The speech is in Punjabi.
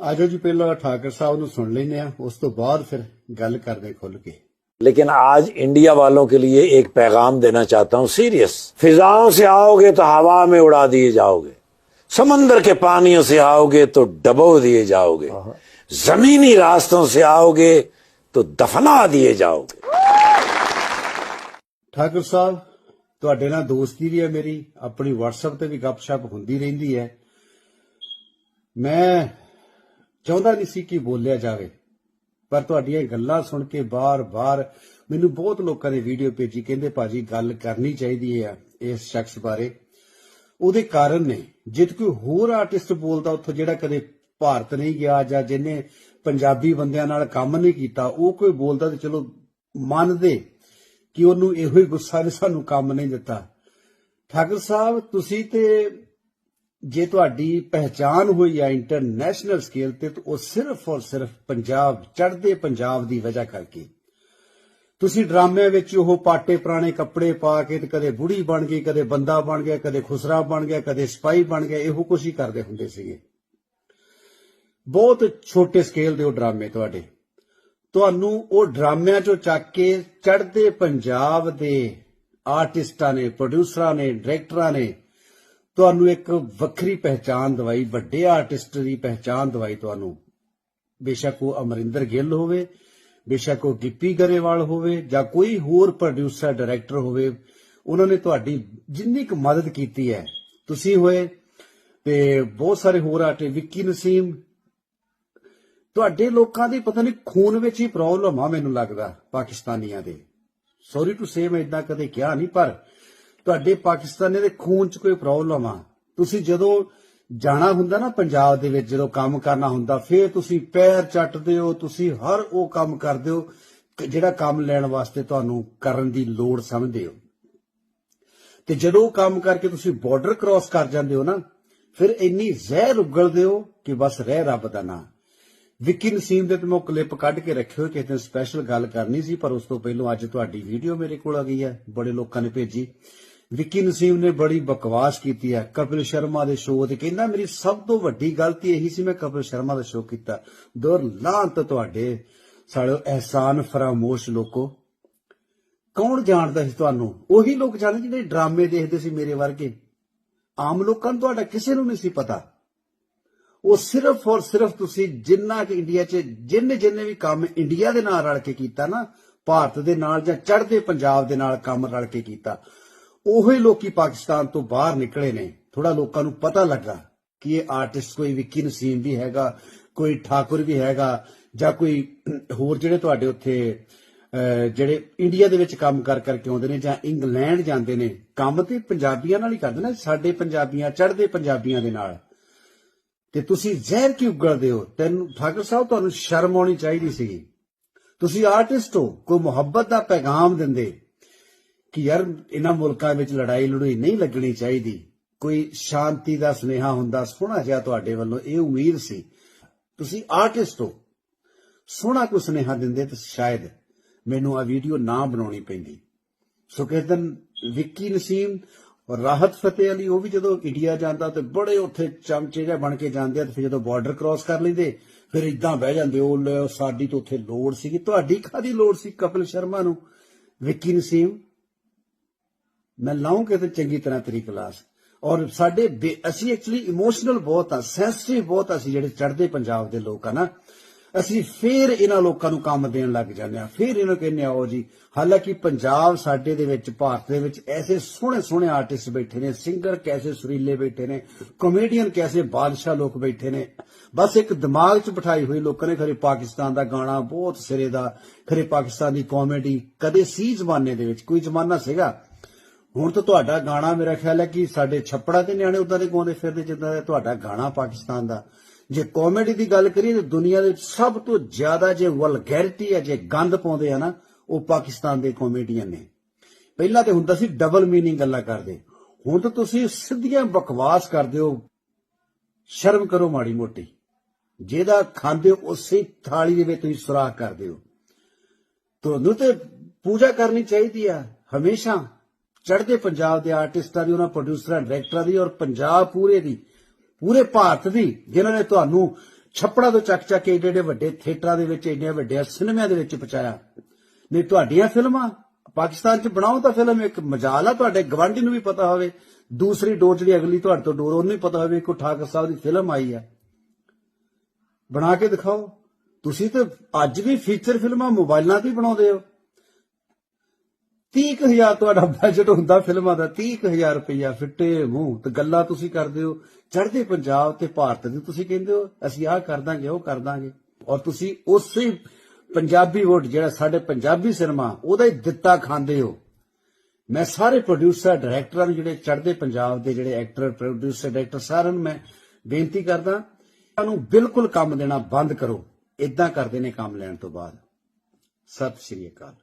ਆਜੋ ਜੀ ਪਹਿਲਾਂ ਠਾਕਰ ਸਾਹਿਬ ਨੂੰ ਸੁਣ ਲੈਂਦੇ ਆ ਉਸ ਤੋਂ ਬਾਅਦ ਫਿਰ ਗੱਲ ਕਰਦੇ ਖੁੱਲ ਕੇ लेकिन आज इंडिया वालों के लिए एक पैगाम देना चाहता हूं सीरियस फिजाओं से आओगे तो हवा में उड़ा दिए जाओगे समंदर के पानियों से आओगे तो डबो दिए जाओगे जमीनी रास्तों से आओगे तो दफना दिए जाओगे ਠਾਕਰ ਸਾਹਿਬ ਤੁਹਾਡੇ ਨਾਲ ਦੋਸਤੀ ਵੀ ਹੈ ਮੇਰੀ ਆਪਣੀ WhatsApp ਤੇ ਵੀ ਗੱਪਸ਼ਪ ਹੁੰਦੀ ਰਹਿੰਦੀ ਹੈ ਮੈਂ ਚਾਹੁੰਦਾ ਨਹੀਂ ਸੀ ਕਿ ਬੋਲਿਆ ਜਾਵੇ। ਪਰ ਤੁਹਾਡੀਆਂ ਗੱਲਾਂ ਸੁਣ ਕੇ ਬਾਰ-ਬਾਰ ਮੈਨੂੰ ਬਹੁਤ ਲੋਕਾਂ ਨੇ ਵੀਡੀਓ ਭੇਜੀ, ਕਹਿੰਦੇ ਭਾਜੀ ਗੱਲ ਕਰਨੀ ਚਾਹੀਦੀ ਹੈ ਇਸ ਸ਼ਖਸ ਬਾਰੇ। ਉਹਦੇ ਕਾਰਨ ਨੇ ਜਿੱਤ ਕੋਈ ਹੋਰ ਆਰਟਿਸਟ ਬੋਲਦਾ ਉੱਥੋਂ ਜਿਹੜਾ ਕਦੇ ਭਾਰਤ ਨਹੀਂ ਗਿਆ ਜਾਂ ਜਿਹਨੇ ਪੰਜਾਬੀ ਬੰਦਿਆਂ ਨਾਲ ਕੰਮ ਨਹੀਂ ਕੀਤਾ, ਉਹ ਕੋਈ ਬੋਲਦਾ ਤੇ ਚਲੋ ਮੰਨਦੇ ਕਿ ਉਹਨੂੰ ਇਹੋ ਹੀ ਗੁੱਸਾ ਨੇ ਸਾਨੂੰ ਕੰਮ ਨਹੀਂ ਦਿੱਤਾ। ਠਾਕੁਰ ਸਾਹਿਬ, ਤੁਸੀਂ ਤੇ ਜੇ ਤੁਹਾਡੀ ਪਹਿਚਾਨ ਹੋਈ ਆ ਇੰਟਰਨੈਸ਼ਨਲ ਸਕੇਲ ਤੇ ਉਹ ਸਿਰਫ ਔਰ ਸਿਰਫ ਪੰਜਾਬ, ਚੜ੍ਹਦੇ ਪੰਜਾਬ ਦੀ ਵਜ੍ਹਾ ਕਰਕੇ। ਤੁਸੀਂ ਡਰਾਮਿਆਂ ਵਿੱਚ ਉਹ ਪਾਟੇ ਪੁਰਾਣੇ ਕੱਪੜੇ ਪਾ ਕੇ ਤੇ ਕਦੇ ਬੁੜੀ ਬਣ ਗਈ, ਕਦੇ ਬੰਦਾ ਬਣ ਗਿਆ, ਕਦੇ ਖੁਸਰਾ ਬਣ ਗਿਆ, ਕਦੇ ਸਿਪਾਹੀ ਬਣ ਗਿਆ, ਇਹੋ ਕੁਛ ਹੀ ਕਰਦੇ ਹੁੰਦੇ ਸੀਗੇ। ਬਹੁਤ ਛੋਟੇ ਸਕੇਲ ਦੇ ਉਹ ਡਰਾਮੇ ਤੁਹਾਡੇ। ਤੁਹਾਨੂੰ ਉਹ ਡਰਾਮਿਆਂ ਚੋਂ ਚੱਕ ਕੇ ਚੜ੍ਹਦੇ ਪੰਜਾਬ ਦੇ ਆਰਟਿਸਟਾਂ ਨੇ, ਪ੍ਰੋਡਿਊਸਰਾਂ ਨੇ, ਡਾਇਰੈਕਟਰਾਂ ਨੇ ਤੁਹਾਨੂੰ ਇੱਕ ਵੱਖਰੀ ਪਹਿਚਾਨ ਦਵਾਈ, ਵੱਡੇ ਆਰਟਿਸਟ ਦੀ ਪਹਿਚਾਨ ਦਵਾਈ ਤੁਹਾਨੂੰ ਬੇਸ਼ੱਕ ਉਹ ਅਮਰਿੰਦਰ ਗਿੱਲ ਹੋਵੇ, ਬੇਸ਼ੱਕ ਉਹ ਗਿੱਪੀ ਗਰੇਵਾਲ ਹੋਵੇ ਜਾਂ ਕੋਈ ਹੋਰ ਪ੍ਰੋਡਿਊਸਰ ਡਾਇਰੈਕਟਰ ਹੋਵੇ, ਉਹਨਾਂ ਨੇ ਤੁਹਾਡੀ ਜਿੰਨੀ ਕੁ ਮਦਦ ਕੀਤੀ ਹੈ, ਤੁਸੀਂ ਹੋਏ ਤੇ ਬਹੁਤ ਸਾਰੇ ਹੋਰ ਆਰਟੇ ਵਿੱਕੀ ਨਸੀਮ, ਤੁਹਾਡੇ ਲੋਕਾਂ ਦੀ ਪਤਾ ਨਹੀਂ ਖੂਨ ਵਿੱਚ ਹੀ ਪ੍ਰੋਬਲਮ ਆ ਮੈਨੂੰ ਲੱਗਦਾ ਪਾਕਿਸਤਾਨੀਆਂ ਦੇ। ਸੌਰੀ ਟੂ ਸੇ ਮੈਂ ਇਦਾਂ ਕਦੇ ਕਿਹਾ ਨਹੀਂ, ਪਰ ਤੁਹਾਡੇ ਪਾਕਿਸਤਾਨੀ ਦੇ ਖੂਨ 'ਚ ਕੋਈ ਪ੍ਰੋਬਲਮ ਆ। ਤੁਸੀਂ ਜਦੋਂ ਜਾਣਾ ਹੁੰਦਾ ਨਾ ਪੰਜਾਬ ਦੇ ਵਿੱਚ, ਜਦੋਂ ਕੰਮ ਕਰਨਾ ਹੁੰਦਾ, ਫਿਰ ਤੁਸੀਂ ਪੈਰ ਚੱਟਦੇ ਹੋ, ਤੁਸੀਂ ਹਰ ਉਹ ਕੰਮ ਕਰਦੇ ਹੋ ਜਿਹੜਾ ਕੰਮ ਲੈਣ ਵਾਸਤੇ ਤੁਹਾਨੂੰ ਕਰਨ ਦੀ ਲੋੜ ਸਮਝਦੇ ਹੋ। ਤੇ ਜਦੋਂ ਕੰਮ ਕਰਕੇ ਤੁਸੀਂ ਬਾਰਡਰ ਕ੍ਰਾਸ ਕਰ ਜਾਂਦੇ ਹੋ ਨਾ, ਫਿਰ ਇੰਨੀ ਜ਼ਹਿਰ ਉਗਲਦੇ ਹੋ ਕਿ ਬਸ ਰਹਿ ਰੱਬ ਦਾ ਨਾਂ। ਵਿੱਕੀ ਨਸੀਮ ਦੇ ਤੇ ਮੈਂ ਕਲਿੱਪ ਕੱਢ ਕੇ ਰੱਖਿਓ, ਕਿਸੇ ਦਿਨ ਸਪੈਸ਼ਲ ਗੱਲ ਕਰਨੀ ਸੀ, ਪਰ ਉਸ ਤੋਂ ਪਹਿਲਾਂ ਅੱਜ ਤੁਹਾਡੀ ਵੀਡੀਓ ਮੇਰੇ ਕੋਲ ਆ ਗਈ ਹੈ, ਬੜੇ ਲੋਕਾਂ ਨੇ ਭੇਜੀ। ਵਿੱਕੀ ਨਸੀਮ ਨੇ ਬੜੀ ਬਕਵਾਸ ਕੀਤੀ ਹੈ, ਕਪਿਲ ਸ਼ਰਮਾ ਦੇ ਸ਼ੋਅ ਤੇ ਕਹਿੰਦਾ, ਮੇਰੀ ਸਭ ਤੋਂ ਵੱਡੀ ਗਲਤੀ ਇਹੀ ਸੀ, ਮੈਂ ਕਪਿਲ ਸ਼ਰਮਾ ਦਾ ਸ਼ੋਅ ਕੀਤਾ। ਦੋਰ ਲਾਂਤ ਤੁਹਾਡੇ ਸਾਡੋ ਅਹਿਸਾਨ ਫਰਾਮੋਸ਼ ਲੋਕੋ। ਕੌਣ ਜਾਣਦਾ ਸੀ ਤੁਹਾਨੂੰ? ਉਹੀ ਲੋਕ ਜਾਣਦੇ ਜਿਹੜੇ ਡਰਾਮੇ ਦੇਖਦੇ ਸੀ ਮੇਰੇ ਵਰਗੇ। ਆਮ ਲੋਕਾਂ ਨੂੰ ਤੁਹਾਡਾ ਕਿਸੇ ਨੂੰ ਨਹੀਂ ਸੀ ਪਤਾ। ਉਹ ਸਿਰਫ ਔਰ ਸਿਰਫ ਤੁਸੀਂ ਜਿੰਨਾ ਕਿ ਇੰਡੀਆ 'ਚ ਜਿੰਨੇ ਜਿੰਨੇ ਵੀ ਕੰਮ ਇੰਡੀਆ ਦੇ ਨਾਲ ਰਲ ਕੇ ਕੀਤਾ ਨਾ, ਭਾਰਤ ਦੇ ਨਾਲ ਜਾਂ ਚੜ੍ਹਦੇ ਪੰਜਾਬ ਦੇ ਨਾਲ ਕੰਮ ਰਲ ਕੇ ਕੀਤਾ। ਉਹੀ ਲੋਕੀ ਪਾਕਿਸਤਾਨ ਤੋਂ ਬਾਹਰ ਨਿਕਲੇ ਨੇ। ਥੋੜਾ ਲੋਕਾਂ ਨੂੰ ਪਤਾ ਲੱਗਾ ਕਿ ਇਹ ਆਰਟਿਸਟ ਕੋਈ ਵਿੱਕੀ ਨਸੀਮ ਵੀ ਹੈਗਾ, ਕੋਈ ਠਾਕੁਰ ਵੀ ਹੈਗਾ, ਜਾਂ ਕੋਈ ਹੋਰ ਜਿਹੜੇ ਤੁਹਾਡੇ ਉੱਥੇ ਜਿਹੜੇ ਇੰਡੀਆ ਦੇ ਵਿੱਚ ਕੰਮ ਕਰ ਕਰਕੇ ਆਉਂਦੇ ਨੇ ਜਾਂ ਇੰਗਲੈਂਡ ਜਾਂਦੇ ਨੇ, ਕੰਮ ਤੇ ਪੰਜਾਬੀਆਂ ਨਾਲ ਹੀ ਕਰਦੇ ਨੇ, ਸਾਡੇ ਪੰਜਾਬੀਆਂ, ਚੜ੍ਹਦੇ ਪੰਜਾਬੀਆਂ ਦੇ ਨਾਲ। ਤੇ ਤੁਸੀਂ ਜ਼ਹਿਰ ਕਿਉਂ ਉਗਲਦੇ ਹੋ? ਤੈਨੂੰ ਠਾਕੁਰ ਸਾਹਿਬ, ਤੁਹਾਨੂੰ ਸ਼ਰਮ ਆਉਣੀ ਚਾਹੀਦੀ ਸੀਗੀ। ਤੁਸੀਂ ਆਰਟਿਸਟ ਹੋ, ਕੋਈ ਮੁਹੱਬਤ ਦਾ ਪੈਗਾਮ ਦਿੰਦੇ। ਕਿ ਯਾਰ, ਇਹਨਾਂ ਮੁਲਕਾਂ ਵਿੱਚ ਲੜਾਈ ਲੜੂਈ ਨਹੀਂ ਲੱਗਣੀ ਚਾਹੀਦੀ। ਕੋਈ ਸ਼ਾਂਤੀ ਦਾ ਸੁਨੇਹਾ ਹੁੰਦਾ, ਸੋਹਣਾ ਜਿਹਾ ਤੁਹਾਡੇ ਵੱਲੋਂ, ਇਹ ਉਮੀਦ ਸੀ। ਤੁਸੀਂ ਆਰਟਿਸਟ ਹੋ। ਸੋਹਣਾ ਕੋਈ ਸੁਨੇਹਾ ਦਿੰਦੇ ਤਾਂ ਸ਼ਾਇਦ ਮੈਨੂੰ ਆ ਵੀਡੀਓ ਨਾ ਬਣਾਉਣੀ ਪੈਂਦੀ। ਸੋ ਕਿਸੇ ਵਿੱਕੀ ਨਸੀਮ ਔਰ ਰਾਹਤ ਫਤਿਹ ਅਲੀ ਉਹ ਵੀ ਜਦੋਂ ਇੰਡੀਆ ਜਾਂਦਾ ਤੇ ਬੜੇ ਉੱਥੇ ਚਮਚੇ ਜਿਹਾ ਬਣ ਕੇ ਜਾਂਦੇ ਆ ਤੇ ਫਿਰ ਜਦੋਂ ਬਾਰਡਰ ਕ੍ਰਾਸ ਕਰ ਲੈਂਦੇ, ਫਿਰ ਇਦਾਂ ਬਹਿ ਜਾਂਦੇ ਉਹ ਲੈ ਸਾਡੀ ਤਾਂ ਉੱਥੇ ਲੋੜ ਸੀਗੀ। ਤੁਹਾਡੀ ਕਾਦੀ ਲੋੜ ਸੀ ਕਪਿਲ ਸ਼ਰਮਾ ਨੂੰ? ਵਿੱਕੀ ਨਸੀਮ? ਮੈਂ ਲਾਉਂਗੇ ਤੇ ਚੰਗੀ ਤਰ੍ਹਾਂ ਤੇਰੀ ਕਲਾਸ। ਔਰ ਸਾਡੇ ਅਸੀਂ ਐਕਚੁਅਲੀ ਇਮੋਸ਼ਨਲ ਬਹੁਤ ਆ ਸੈਂਸਿਟਿਵ ਬਹੁਤ ਅਸੀਂ ਜਿਹੜੇ ਚੜ੍ਹਦੇ ਪੰਜਾਬ ਦੇ ਲੋਕ ਆ ਨਾ। ਅਸੀਂ ਫੇਰ ਇਹਨਾਂ ਲੋਕਾਂ ਨੂੰ ਕੰਮ ਦੇਣ ਲੱਗ ਜਾਂਦੇ ਆ। ਫੇਰ ਇਹਨਾਂ ਨੂੰ ਕਹਿੰਦੇ ਆਓ ਜੀ, ਹਾਲਾਂਕਿ ਪੰਜਾਬ ਸਾਡੇ ਦੇ ਵਿੱਚ, ਭਾਰਤ ਦੇ ਵਿੱਚ ਐਸੇ ਸੋਹਣੇ ਸੋਹਣੇ ਆਰਟਿਸਟ ਬੈਠੇ ਨੇ ਸਿੰਗਰ ਕੈਸੇ ਸੁਰੀਲੇ ਬੈਠੇ ਨੇ ਕਾਮੇਡੀਅਨ ਕੈਸੇ ਬਾਦਸ਼ਾਹ ਲੋਕ ਬੈਠੇ ਨੇ। ਬਸ ਇੱਕ ਦਿਮਾਗ 'ਚ ਬਿਠਾਈ ਹੋਈ ਲੋਕਾਂ ਨੇ ਖਰੇ ਪਾਕਿਸਤਾਨ ਦਾ ਗਾਣਾ ਬਹੁਤ ਸਿਰੇ ਦਾ, ਖਰੇ ਪਾਕਿਸਤਾਨ ਦੀ ਕਾਮੇਡੀ ਕਦੇ ਸੀ ਜ਼ਮਾਨੇ ਦੇ ਵਿੱਚ, ਕੋਈ ਜ਼ਮਾਨਾ ਸੀਗਾ? ਹੁਣ ਤਾਂ ਤੁਹਾਡਾ ਗਾਣਾ ਮੇਰਾ ਖਿਆਲ ਹੈ ਕਿ ਸਾਡੇ ਛੱਪੜਾ ਦੇ ਨਿਆਣੇ ਉਦਾਂ ਦੇ ਗਾਉਂਦੇ ਫਿਰਦੇ ਜਿੱਦਾਂ ਤੁਹਾਡਾ ਗਾਣਾ ਪਾਕਿਸਤਾਨ ਦਾ। ਜੇ ਕਾਮੇਡੀ ਦੀ ਗੱਲ ਕਰੀਏ ਤਾਂ ਦੁਨੀਆ ਦੇ ਵਿੱਚ ਸਭ ਤੋਂ ਜ਼ਿਆਦਾ ਜੇ ਵਲਗੈਰਿਟੀ ਹੈ, ਜੇ ਗੰਦ ਪਾਉਂਦੇ ਆ ਨਾ, ਉਹ ਪਾਕਿਸਤਾਨ ਦੇ ਕਾਮੇਡੀਅਨ ਨੇ। ਪਹਿਲਾਂ ਤੇ ਹੁੰਦਾ ਸੀ ਡਬਲ ਮੀਨਿੰਗ ਗੱਲਾਂ ਕਰਦੇ। ਹੁਣ ਤਾਂ ਤੁਸੀਂ ਸਿੱਧੀਆਂ ਬਕਵਾਸ ਕਰਦੇ ਹੋ, ਸ਼ਰਮ ਕਰੋ ਮਾੜੀ ਮੋਟੀ। ਜਿਹਦਾ ਖਾਂਦੇ ਹੋ, ਉਸੇ ਥਾਲੀ ਦੇ ਵਿੱਚ ਤੁਸੀਂ ਸੁਰਾਖ ਕਰਦੇ ਹੋ। ਤੁਹਾਨੂੰ ਤੇ ਪੂਜਾ ਕਰਨੀ ਚਾਹੀਦੀ ਆ, ਹਮੇਸ਼ਾ। ਚੜ੍ਹਦੇ ਪੰਜਾਬ ਦੇ ਆਰਟਿਸਟਾਂ ਦੀ, ਉਹਨਾਂ ਪ੍ਰੋਡਿਊਸਰਾਂ, ਡਾਇਰੈਕਟਰਾਂ ਦੀ ਔਰ ਪੰਜਾਬ ਪੂਰੇ ਦੀ, ਪੂਰੇ ਭਾਰਤ ਦੀ, ਜਿਨ੍ਹਾਂ ਨੇ ਤੁਹਾਨੂੰ ਛੱਪੜਾ ਤੋਂ ਚੱਕ ਚੱਕ ਕੇ ਏਡੇ ਏਡੇ ਵੱਡੇ ਥੀਏਟਰਾਂ ਦੇ ਵਿੱਚ ਏਡੇ ਵੱਡੇ ਸਿਨੇਮਿਆਂ ਦੇ ਵਿੱਚ ਪਹੁੰਚਾਇਆ। ਨਹੀਂ, ਤੁਹਾਡੀਆਂ ਫਿਲਮਾਂ, ਪਾਕਿਸਤਾਨ 'ਚ ਬਣਾਓ ਤਾਂ ਫਿਲਮ ਇੱਕ ਮਜਾਲ ਆ, ਤੁਹਾਡੇ ਗਵਾਂਢੀ ਨੂੰ ਵੀ ਪਤਾ ਹੋਵੇ, ਦੂਸਰੀ ਡੋਰ ਜਿਹੜੀ ਅਗਲੀ ਤੁਹਾਡੇ ਤੋਂ ਡੋਰ, ਉਹਨੂੰ ਵੀ ਪਤਾ ਹੋਵੇ ਕਿ ਠਾਕਰ ਸਾਹਿਬ ਦੀ ਫਿਲਮ ਆਈ ਆ। ਬਣਾ ਕੇ ਦਿਖਾਓ। ਤੁਸੀਂ ਤਾਂ ਅੱਜ ਵੀ ਫੀਚਰ ਫਿਲਮਾਂ ਮੋਬਾਈਲਾਂ ਤੇ ਬਣਾਉਂਦੇ ਹੋ। 30000 ਤੁਹਾਡਾ ਬਜਟ ਹੁੰਦਾ ਫਿਲਮਾਂ ਦਾ 30000 ਰੁਪਇਆ ਫਿੱਟੇ ਮੂੰਹ ਤੇ ਗੱਲਾਂ ਤੁਸੀਂ ਕਰਦੇ ਹੋ। ਚੜ੍ਹਦੇ ਪੰਜਾਬ ਤੇ ਭਾਰਤ ਦੀ ਤੁਸੀਂ ਕਹਿੰਦੇ ਹੋ, ਅਸੀਂ ਆਹ ਕਰ ਦਾਂਗੇ, ਉਹ ਕਰ ਦਾਂਗੇ। ਔਰ ਤੁਸੀਂ ਉਸੇ ਪੰਜਾਬੀ ਵੋਟ ਜਿਹੜਾ ਸਾਡੇ ਪੰਜਾਬੀ ਸਿਨੇਮਾ, ਉਹਦਾ ਹੀ ਦਿੱਤਾ ਖਾਂਦੇ ਹੋ। ਮੈਂ ਸਾਰੇ ਪ੍ਰੋਡਿਊਸਰ ਡਾਇਰੈਕਟਰਾਂ ਨੂੰ ਜਿਹੜੇ ਚੜ੍ਹਦੇ ਪੰਜਾਬ ਦੇ ਜਿਹੜੇ ਐਕਟਰ ਪ੍ਰੋਡਿਊਸਰ ਡਾਇਰੈਕਟਰ ਸਾਰਿਆਂ ਨੂੰ ਮੈਂ ਬੇਨਤੀ ਕਰਦਾ, ਇਹਨਾਂ ਨੂੰ ਬਿਲਕੁਲ ਕੰਮ ਦੇਣਾ ਬੰਦ ਕਰੋ। ਇਦਾਂ ਕਰਦੇ ਨੇ ਕੰਮ ਲੈਣ ਤੋਂ ਬਾਅਦ। ਸਤਿ ਸ਼੍ਰੀ ਅਕਾਲ।